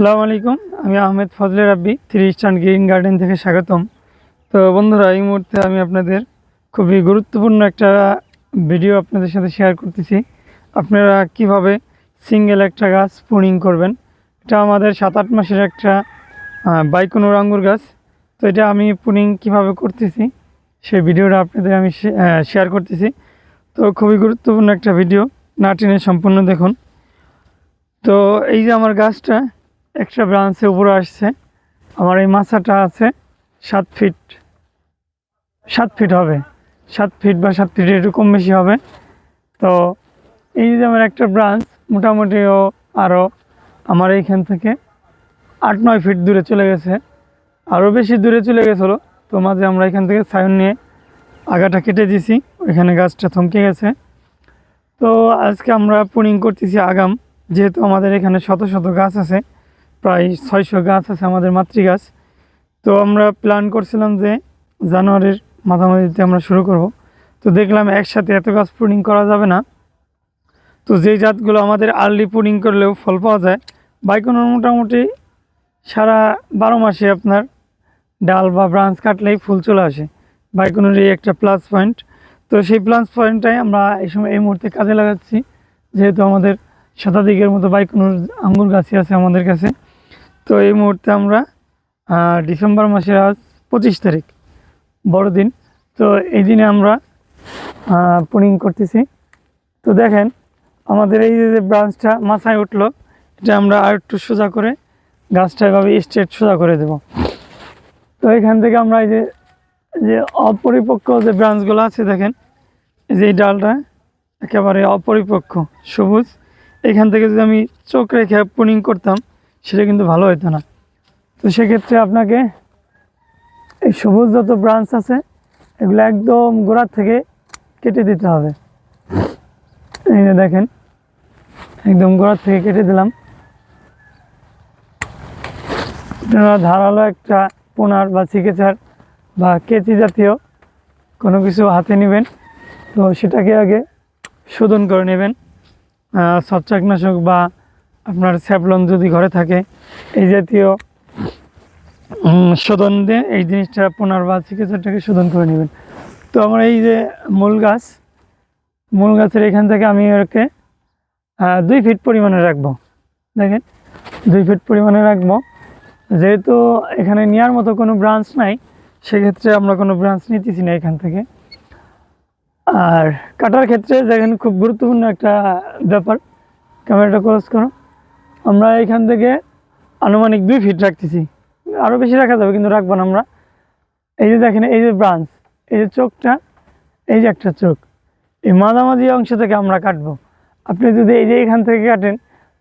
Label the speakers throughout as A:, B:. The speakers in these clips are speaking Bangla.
A: আসসালামু আলাইকুম, আমি আহমেদ ফজলে রাব্বি থ্রি স্টান গ্রিন গার্ডেন থেকে স্বাগতম। তো বন্ধুরা, এই মুহূর্তে আমি আপনাদের খুবই গুরুত্বপূর্ণ একটা ভিডিও আপনাদের সাথে শেয়ার করতেছি। আপনারা কীভাবে সিঙ্গেল একটা গাছ পুনিং করবেন? এটা আমাদের সাত আট মাসের একটা বাইকোনোর আঙ্গুর গাছ। তো এটা আমি পুনিং কীভাবে করতেছি সেই ভিডিওটা আপনাদের আমি শেয়ার করতেছি। তো খুবই গুরুত্বপূর্ণ একটা ভিডিও, না টেনে সম্পূর্ণ দেখুন। তো এই যে আমার গাছটা একটা ব্রাঞ্চে উপরে আসছে। আমার এই মাছাটা আছে সাত ফিট সাত ফিট হবে। সাত ফিট বা সাত ফিট একটু কম বেশি হবে। তো এই যে আমার একটা ব্রাঞ্চ মোটামুটিও আরও আমার এইখান থেকে আট নয় ফিট দূরে চলে গেছে। আরও বেশি দূরে চলে গেছিল। তো মাঝে আমরা এখান থেকে সায়ন নিয়ে আগাটা কেটে দিয়েছি ওইখানে গাছটা থমকে গেছে। তো আজকে আমরা পুনিং করতেছি আগাম। যেহেতু আমাদের এখানে শত শত গাছ আছে প্রায় ছয়শো গাছ আছে আমাদের মাতৃ গাছ তো আমরা প্ল্যান করছিলাম যে জানুয়ারির মাঝামাঝিতে আমরা শুরু করব। তো দেখলাম একসাথে এত গাছ পুনিং করা যাবে না। তো যেই জাতগুলো আমাদের আর্লি পুনিং করলেও ফল পাওয়া যায় বাইকোনোর মোটামুটি সারা বারো মাসে আপনার ডাল বা ব্রাঞ্চ কাটলেই ফুল চলে আসে। বাইকোনোর এই একটা প্লাস পয়েন্ট তো সেই প্লাস পয়েন্টটাই আমরা এই সময় এই মুহূর্তে কাজে লাগাচ্ছি। যেহেতু আমাদের শতাধিকের মতো বাইকোনোর আঙ্গুর গাছই আছে আমাদের কাছে। তো এই মুহূর্তে আমরা ডিসেম্বর মাসের আজ পঁচিশ তারিখ, বড়দিন। তো এই দিনে আমরা পুনিং করতেছি। তো দেখেন, আমাদের এই যে ব্রাঞ্চটা মাথায় উঠল, এটা আমরা আর একটু সোজা করে গাছটা এভাবে স্ট্রেট সোজা করে দেব। তো এখান থেকে আমরা এই যে যে অপরিপক্ক যে ব্রাঞ্চগুলো আছে, দেখেন, এই যে এই ডালটা, একেবারে অপরিপক্ক, সবুজ। এখান থেকে যদি আমি চোখ রেখে পুনিং করতাম সেটা কিন্তু ভালো হতো না। তো সেক্ষেত্রে আপনাকে এই সবুজ যত ব্রাঞ্চ আছে, এগুলো একদম গোড়ার থেকে কেটে দিতে হবে। এই দেখেন, একদম গোড়ার থেকে কেটে দিলাম। আপনারা ধারালো একটা পোনার বা চিকেচার বা কেচি জাতীয় কোনো কিছু হাতে নেবেন, তো সেটাকে আগে শোধন করে নেবেন। ছত্রাকনাশক বা আপনার স্যাপলন যদি ঘরে থাকে, এই জাতীয় শোধন দিয়ে এই জিনিসটা পোনার বা চিকিৎসাটাকে শোধন করে নেবেন। তো আমার এই যে মূল গাছ, মূল গাছের এখান থেকে আমি ওকে দুই ফিট পরিমাণে রাখব। দেখেন, দুই ফিট পরিমাণে রাখব। যেহেতু এখানে নেওয়ার মতো কোনো ব্রাঞ্চ নাই, সেক্ষেত্রে আমরা কোনো ব্রাঞ্চ নিতেছি না এখান থেকে। আর কাটার ক্ষেত্রে দেখেন খুব গুরুত্বপূর্ণ একটা ব্যাপার। ক্যামেরাটা ক্লোজ করো। আমরা এখান থেকে আনুমানিক দুই ফিট রাখতেছি। আরও বেশি রাখা যাবে, কিন্তু রাখব না আমরা। এই যে দেখেন, এই যে ব্রাঞ্চ এই যে চোখটা, এই যে একটা চোখ, এই মাঝামাঝি অংশ থেকে আমরা কাটবো। আপনি যদি এই যে এখান থেকে কাটেন,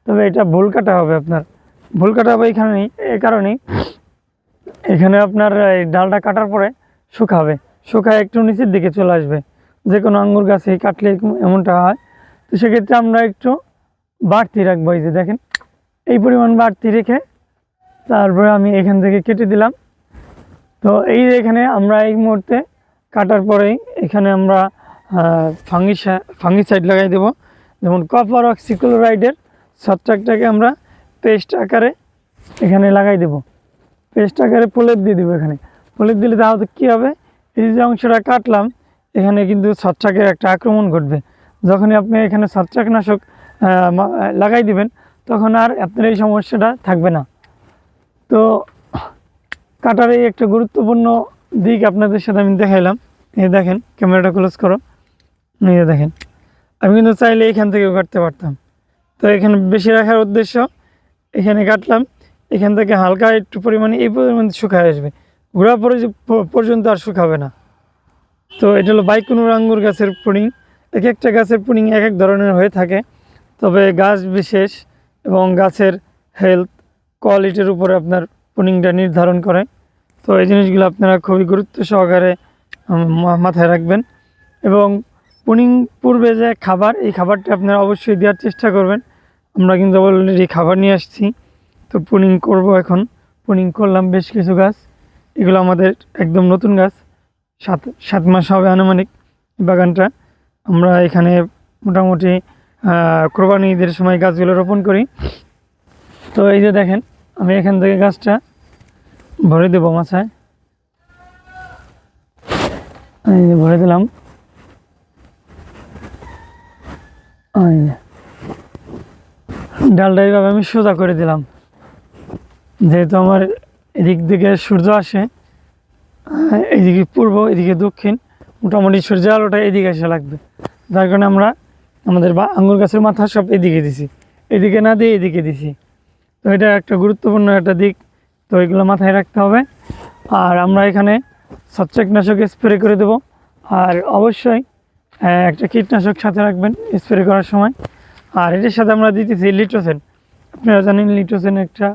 A: তবে এটা ভুল কাটা হবে আপনার। ভুল কাটা হবে এখানেই এই কারণেই। এখানে আপনার এই ডালটা কাটার পরে শুকাবে। শুকায় একটু নিচের দিকে চলে আসবে। যে কোনো আঙ্গুর গাছে কাটলে এমনটা হয়। তো সেক্ষেত্রে আমরা একটু বাড়তি রাখব, এই যে দেখেন। এই পরিমাণ বাড়তি রেখে তারপরে আমি এখান থেকে কেটে দিলাম। তো এই এখানে আমরা এই মুহূর্তে কাটার পরেই এখানে আমরা ফাঙ্গিসা ফাঙ্গিসাইড লাগাই দেব। যেমন কপার অক্সিক্লোরাইডের ছত্রাকটাকে আমরা পেস্ট আকারে এখানে লাগাই দেব। পেস্ট আকারে প্রলেপ দিয়ে দেবো এখানে। প্রলেপ দিলে তাহলে কী হবে? এই যে অংশটা কাটলাম, এখানে কিন্তু ছত্রাকের একটা আক্রমণ ঘটবে। যখনই আপনি এখানে ছত্রাকনাশক লাগাই দিবেন তখন আর আপনার এই সমস্যাটা থাকবে না। তো কাটার এই একটা গুরুত্বপূর্ণ দিক আপনাদের সাথে আমি দেখাইলাম। এই দেখেন, ক্যামেরাটা ক্লোজ করো। এই যে দেখেন, আমি কিন্তু চাইলে এখান থেকেও কাটতে পারতাম। তো এখানে বেশি রাখার উদ্দেশ্য, এখানে কাটলাম। এখান থেকে হালকা একটু পরিমাণে, এই পরিমাণ শুকায় আসবে। ঘোরা পরে- পর্যন্ত আর শুকাবে না। তো এটা হলো বাইকুনুর আঙ্গুর গাছের পুনিং এক একটা গাছের পুনিং এক এক ধরনের হয়ে থাকে। তবে গাছ বিশেষ এবং গাছের হেলথ কোয়ালিটির উপরে আপনার পুনিংটা নির্ধারণ করে। তো এই জিনিসগুলো আপনারা খুবই গুরুত্ব সহকারে মাথায় রাখবেন। এবং পুনিং পূর্বে যে খাবার, এই খাবারটা আপনারা অবশ্যই দেওয়ার চেষ্টা করবেন। আমরা কিন্তু অলরেডি খাবার নিয়ে আসছি। তো পুনিং করব এখন। পুনিং করলাম বেশ কিছু গাছ। এগুলো আমাদের একদম নতুন গাছ। সাত সাত মাস হবে আনুমানিক বাগানটা। আমরা এখানে মোটামুটি কোরবানি ঈদের সময় গাছগুলো রোপণ করি। তো এই যে দেখেন, আমি এখান থেকে গাছটা ভরে দেবো মাছায়। এই যে ভরে দিলাম। ডালটা এইভাবে আমি সোজা করে দিলাম। যেহেতু আমার এদিক থেকে সূর্য আসে এইদিকে পূর্ব, এদিকে দক্ষিণ, মোটামুটি সূর্য আলোটা এদিকে এসে লাগবে। যার কারণে আমরা আমাদের আঙ্গুর গাছের মাথা সব এদিকে দিছি। এদিকে না দিয়ে এদিকে দিছি। তো এটা একটা গুরুত্বপূর্ণ একটা দিক। তো এগুলো মাথায় রাখতে হবে। আর আমরা এখানে ছত্রাকনাশক স্প্রে করে দেব। আর অবশ্যই একটা কীটনাশক সাথে রাখবেন স্প্রে করার সময়। আর এটার সাথে আমরা দিতেছি লিটোসেন। আপনারা জানেন লিটোসেন একটা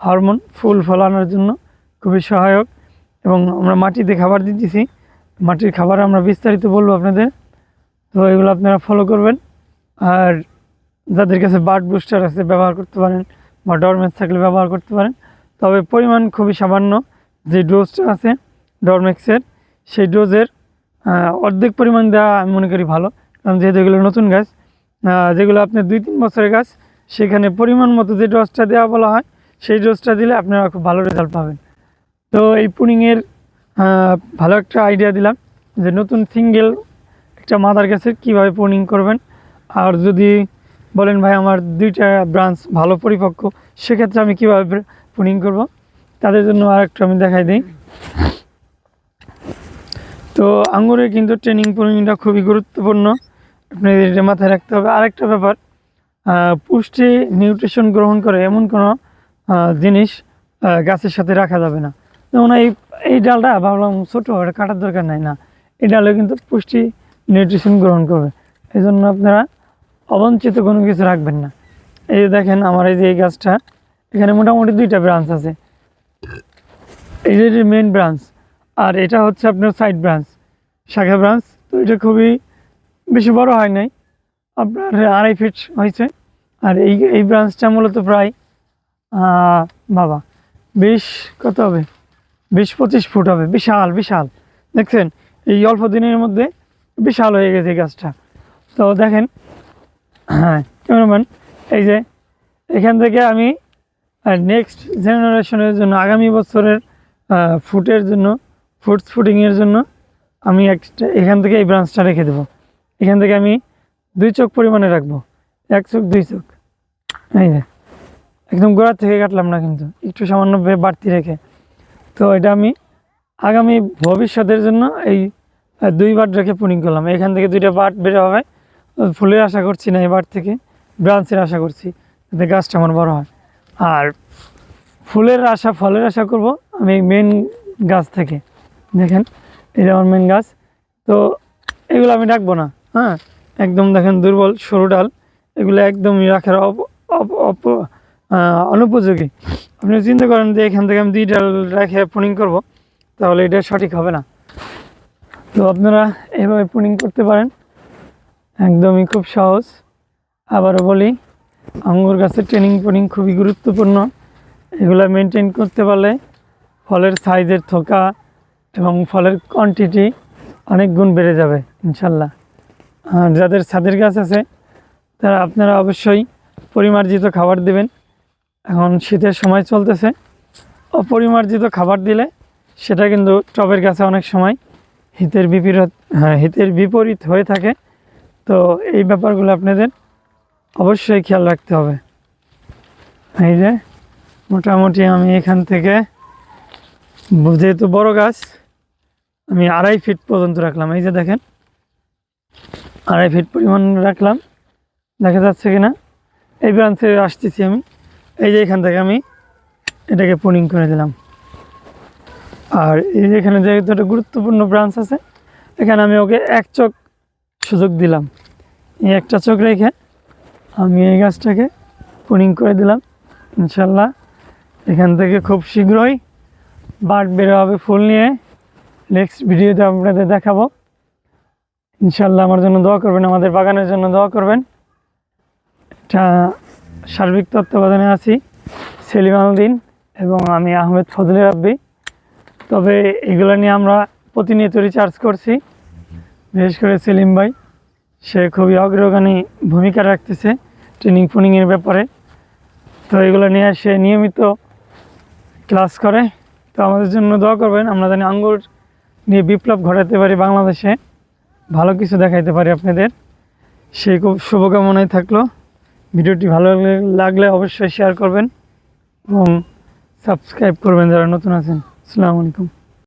A: হরমোন, ফুল ফলানোর জন্য খুবই সহায়ক। এবং আমরা মাটিতে খাবার দিতেছি। মাটির খাবার আমরা বিস্তারিত বলব আপনাদের। তো এগুলো আপনারা ফলো করবেন। আর যাদের কাছে বার্ড বুস্টার আছে, ব্যবহার করতে পারেন, বা ডরমেক্স থাকলে ব্যবহার করতে পারেন। তবে পরিমাণ খুবই সামান্য যে ডোজটা আছে ডরমেক্সের সেই ডোজের অর্ধেক পরিমাণ দেওয়া আমি মনে করি ভালো। কারণ যেহেতু এগুলো নতুন গাছ যেগুলো আপনার দুই তিন বছরের গাছ, সেখানে পরিমাণ মতো যে ডোজটা দেওয়া বলা হয়, সেই ডোজটা দিলে আপনারা খুব ভালো রেজাল্ট পাবেন। তো এই পুনিংয়ের ভালো একটা আইডিয়া দিলাম যে নতুন সিঙ্গেল একটা মাদার গাছের কীভাবে পুনিং করবেন। আর যদি বলেন, ভাই, আমার দুইটা ব্রাঞ্চ ভালো পরিপক্ক, সেক্ষেত্রে আমি কীভাবে পুনিং করব? তাদের জন্য আর একটু আমি দেখাই দিই। তো আঙ্গুরের কিন্তু ট্রেনিং পুনিংটা খুবই গুরুত্বপূর্ণ। আপনি এটা মাথায় রাখতে হবে। আরেকটা ব্যাপার পুষ্টি নিউট্রিশন গ্রহণ করে এমন কোনো জিনিস গাছের সাথে রাখা যাবে না। যেমন এই এই ডালটা ভাবলাম ছোটো, এটা কাটার দরকার নাই, না। এই ডালে কিন্তু পুষ্টি নিউট্রিশন গ্রহণ করবে। এই জন্য আপনারা অবঞ্চিত কোনো কিছু রাখবেন না। এই যে দেখেন, আমার এই যে এই গাছটা, এখানে মোটামুটি দুইটা ব্রাঞ্চ আছে। এই যে মেন ব্রাঞ্চ আর এটা হচ্ছে আপনার সাইড ব্রাঞ্চ শাখা ব্রাঞ্চ তো এটা খুবই বেশি বড় হয় নাই, আপনার আড়াই ফিট হয়েছে। আর এই এই ব্রাঞ্চটা মূলত প্রায় বাবা, বিশ, কত হবে? বিশ, পঁচিশ ফুট হবে, বিশাল বিশাল। দেখছেন, এই অল্প দিনের মধ্যে বিশাল হয়ে গেছে এই গাছটা। তো দেখেন হ্যাঁ এই যে এখান থেকে আমি নেক্সট জেনারেশনের জন্য, আগামী বছরের ফুটের জন্য ফুডস ফুডিংয়ের জন্য আমি একটা, এখান থেকে এই ব্রাঞ্চটা রেখে দেবো। এখান থেকে আমি দুই চোখ পরিমাণে রাখব। এক চোখ, দুই চোখ। এই যে, একদম গোড়ার থেকে কাটলাম না কিন্তু, একটু সামান্য বাড়তি রেখে। তো এটা আমি আগামী ভবিষ্যতের জন্য এই দুই বার রেখে পুনিং করলাম। এখান থেকে দুইটা বাট বের হবে। ফুলের আশা করছি না এবার থেকে, ব্রাঞ্চের আশা করছি যাতে গাছটা আমার বড় হয়। আর ফুলের আশা, ফলের আশা করব আমি মেন গাছ থেকে। দেখেন, এই যে আমার মেন গাছ। তো এগুলো আমি রাখব না হ্যাঁ? একদম দেখেন দুর্বল সরু ডাল। এগুলো একদম রাখার অপ- অনুপযোগী। আপনি চিন্তা করেন যে এখান থেকে আমি দুই ডাল রেখে পুনিং করব, তাহলে এটা সঠিক হবে না। তো আপনারা এভাবে পুনিং করতে পারেন। একদমই খুব সহজ। আবারও বলি, আঙ্গুর গাছের ট্রেনিং পুনিং খুবই গুরুত্বপূর্ণ। এগুলো মেনটেন করতে পারলে ফলের সাইজের থোকা এবং ফলের কোয়ান্টিটি অনেক গুণ বেড়ে যাবে, ইনশাল্লাহ। আর যাদের ছাদের গাছ আছে, তারা আপনারা অবশ্যই পরিমার্জিত খাবার দেবেন। এখন শীতের সময় চলতেছে, অপরিমার্জিত খাবার দিলে সেটা কিন্তু টবের গাছে অনেক সময় হিতের বিপরীত হ্যাঁ হিতের বিপরীত হয়ে থাকে। তো এই ব্যাপারগুলো আপনাদের অবশ্যই খেয়াল রাখতে হবে। এই যে, মোটামুটি আমি এখান থেকে, যেহেতু বড় গাছ, আমি আড়াই ফিট পর্যন্ত রাখলাম। এই যে দেখেন, আড়াই ফিট পরিমাণ রাখলাম। দেখা যাচ্ছে কিনা, এই ব্রাঞ্চে আসতেছি আমি। এই যে এখান থেকে আমি এটাকে পুনিং করে দিলাম। আর এই যে এখানে যেহেতু একটা গুরুত্বপূর্ণ ব্রাঞ্চ আছে, এখানে আমি ওকে এক চোখ সুযোগ দিলাম। এই একটা চোখ রেখে আমি এই গাছটাকে পুনিং করে দিলাম। ইনশাল্লাহ এখান থেকে খুব শীঘ্রই বার্ড বেরো হবে ফুল নিয়ে। নেক্সট ভিডিওতে আপনাদের দেখাবো। ইনশাল্লাহ আমার জন্য দোয়া করবেন, আমাদের বাগানের জন্য দোয়া করবেন। এটা সার্বিক তত্ত্বাবধানে আছি, সেলিম আলদিন এবং আমি আহমেদ ফজলে রাব্বি। তবে এগুলো নিয়ে আমরা প্রতিনিয়ত রিচার্জ করছি। বিশেষ করে সেলিম ভাই, সে খুবই অগ্রগামী ভূমিকা রাখতেছে ট্রেনিং ফুনিংয়ের ব্যাপারে। তো এগুলো নিয়ে সে নিয়মিত ক্লাস করে। তো আমাদের জন্য দোয়া করবেন, আমরা জানি আঙ্গুর নিয়ে বিপ্লব ঘটাতে পারি বাংলাদেশে। ভালো কিছু দেখাইতে পারি আপনাদের। সেই খুব শুভকামনায় থাকল। ভিডিওটি ভালো লাগলে অবশ্যই শেয়ার করবেন এবং সাবস্ক্রাইব করবেন যারা নতুন আছেন। আসসালামু আলাইকুম।